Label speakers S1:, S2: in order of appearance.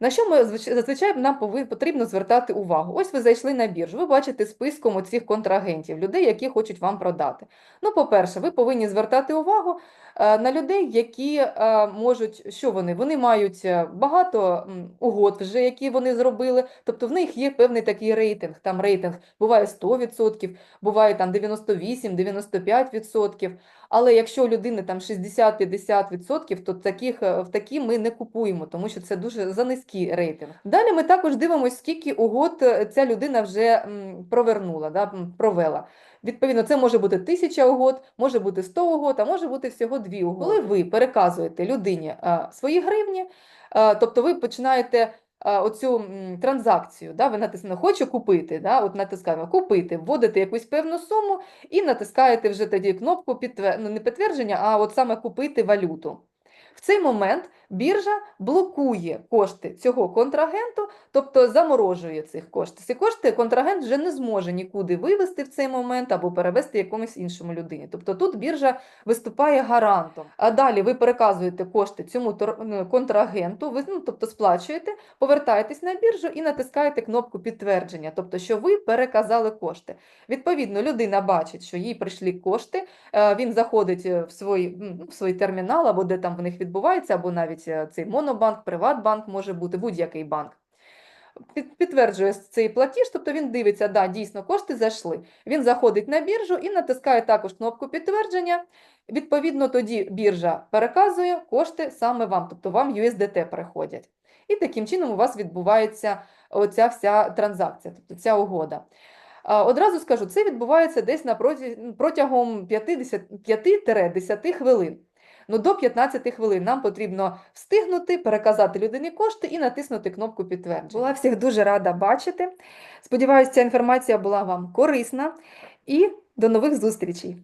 S1: На що ми звич- зазвичай нам пови- потрібно звертати увагу? Ось ви зайшли на біржу, ви бачите списком оцих контрагентів, людей, які хочуть вам продати. Ну, по-перше, ви повинні звертати увагу е, на людей, які е, можуть, що вони? Вони мають е, багато угод вже, які вони зробили, тобто в них є певний такий рейтинг. Там рейтинг буває 100%, буває там 98, 95%. Але якщо у людини там 60-50%, то таких, в такі ми не купуємо, тому що це дуже за низький рейтинг. Далі ми також дивимося, скільки угод е, ця людина вже провернула, да, провела. Відповідно, це може бути 1000 угод, може бути 100 угод, а може бути всього 2 угоди. Коли ви переказуєте людині е, свої гривні, е, тобто ви починаєте оцю транзакцію, да, ви натиснули «хочу купити», да, от натискаємо «купити», вводите якусь певну суму і натискаєте вже тоді кнопку підтвер... ну, не підтвердження, а от саме купити валюту. В цей момент біржа блокує кошти цього контрагенту, тобто заморожує цих коштів. Ці кошти контрагент вже не зможе нікуди вивести в цей момент або перевести якомусь іншому людині. Тобто тут біржа виступає гарантом. А далі ви переказуєте кошти цьому контрагенту, ви ну, тобто сплачуєте, повертаєтесь на біржу і натискаєте кнопку підтвердження, тобто що ви переказали кошти. Відповідно, людина бачить, що їй прийшли кошти, е, він заходить е, в свій, в свій термінал, або де там в них відбувається, або навіть е, цей монобанк, Приватбанк може бути, будь-який банк. Підтверджує цей платіж, тобто він дивиться, да, дійсно кошти зайшли. Він заходить на біржу і натискає також кнопку підтвердження. Відповідно, тоді біржа переказує кошти саме вам, тобто вам USDT приходять. І таким чином у вас відбувається оця вся транзакція, тобто ця угода. Одразу скажу, це відбувається десь на протягом 5-10 хвилин. Ну, до 15 хвилин нам потрібно встигнути переказати людині кошти і натиснути кнопку підтвердження. Була всіх дуже рада бачити. Сподіваюся, ця інформація була вам корисна і до нових зустрічей!